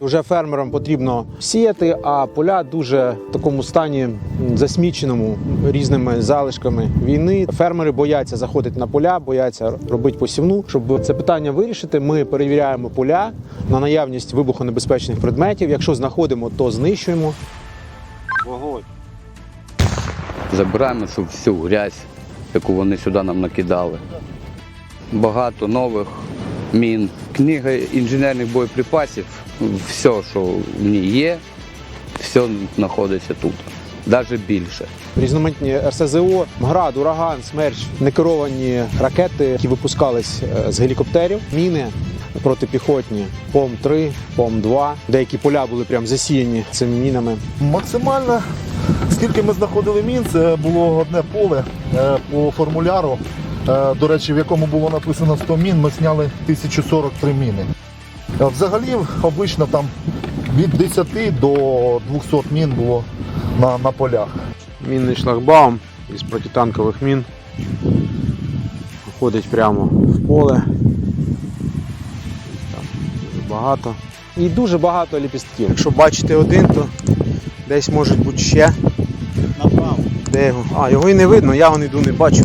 Уже фермерам потрібно сіяти, а поля дуже в такому стані засміченому різними залишками війни. Фермери бояться заходити на поля, бояться робити посівну. Щоб це питання вирішити, ми перевіряємо поля на наявність вибухонебезпечних предметів. Якщо знаходимо, то знищуємо. Забираємо всю грязь, яку вони сюди нам накидали. Багато нових мін. Книга інженерних боєприпасів, все, що в ній є, все знаходиться тут. Навіть більше. Різноманітні РСЗО, град, ураган, смерч, некеровані ракети, які випускались е, з гелікоптерів, міни протипіхотні, ПОМ-3, ПОМ-2. Деякі поля були прям засіяні цими мінами. Максимально, скільки ми знаходили мін, це було одне поле е, по формуляру. Е, До речі, в якому було написано 100 мін, ми зняли 1043 міни. Е, Взагалі, обично там від 10 до 200 мін було на, на полях. Мінний шлагбаум із протитанкових мін. Виходить прямо в поле. Там дуже багато. І дуже багато ліпістків. Якщо бачите один, то десь може бути ще. Направо. Де його? А, його і не видно, я вон іду не бачу.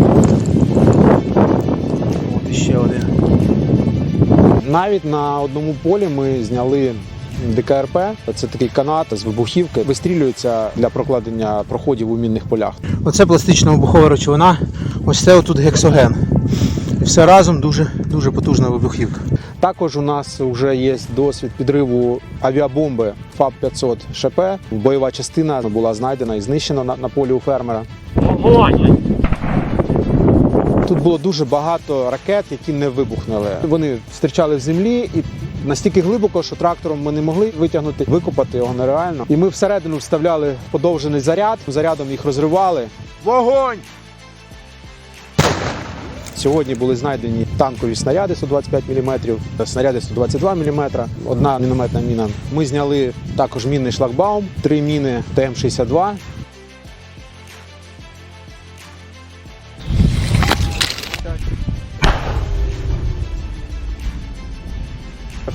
От іще один. Навіть на одному полі ми зняли ДКРП. Це такий канат з вибухівки. Вистрілюється для прокладення проходів у мінних полях. Оце пластична вибухова речовина. Ось це отут гексоген. І все разом дуже, дуже потужна вибухівка. Також у нас вже є досвід підриву авіабомби ФАБ-500 ШП. Бойова частина була знайдена і знищена на, на полі у фермера. Тут було дуже багато ракет, які не вибухнули. Вони зустрічали в землі і настільки глибоко, що трактором ми не могли витягнути, викопати його нереально. І ми всередину вставляли подовжений заряд, зарядом їх розривали. Вогонь! Сьогодні були знайдені танкові снаряди 125 мм, снаряди 122 мм, одна мінометна міна. Ми зняли також мінний шлагбаум, три міни ТМ-62.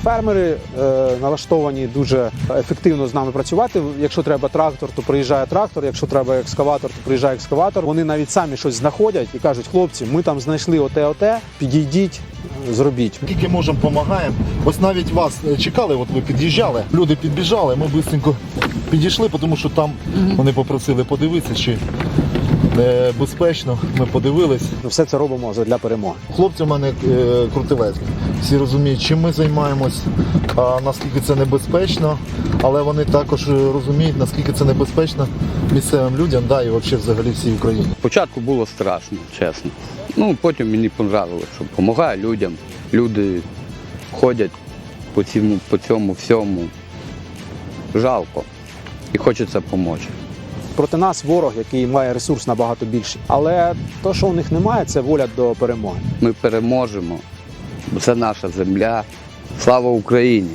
Фермери е, налаштовані дуже ефективно з нами працювати. Якщо треба трактор, то приїжджає трактор. Якщо треба екскаватор, то приїжджає екскаватор. Вони навіть самі щось знаходять і кажуть, хлопці, ми там знайшли оте, оте, підійдіть, е, зробіть. Скільки можемо, допомагаємо. Ось навіть вас е, чекали, от ви під'їжджали. Люди підбіжали, ми швидко підійшли, тому що там вони попросили подивитися, чи безпечно. Ми подивились. Все це робимо для перемоги. Хлопці в мене е, крутилець. Всі розуміють, чим ми займаємось, а наскільки це небезпечно, але вони також е, розуміють, наскільки це небезпечно місцевим людям, да, і взагалі взагалі всій Україні. Спочатку було страшно, чесно. Ну, потім мені понравилось, що допомагає людям. Люди ходять по цьому, по цьому всьому. Жалко. І хочеться допомогти. Проти нас ворог, який має ресурс набагато більший. Але то, що у них немає, це воля до перемоги. Ми переможемо. Це наша земля. Слава Україні!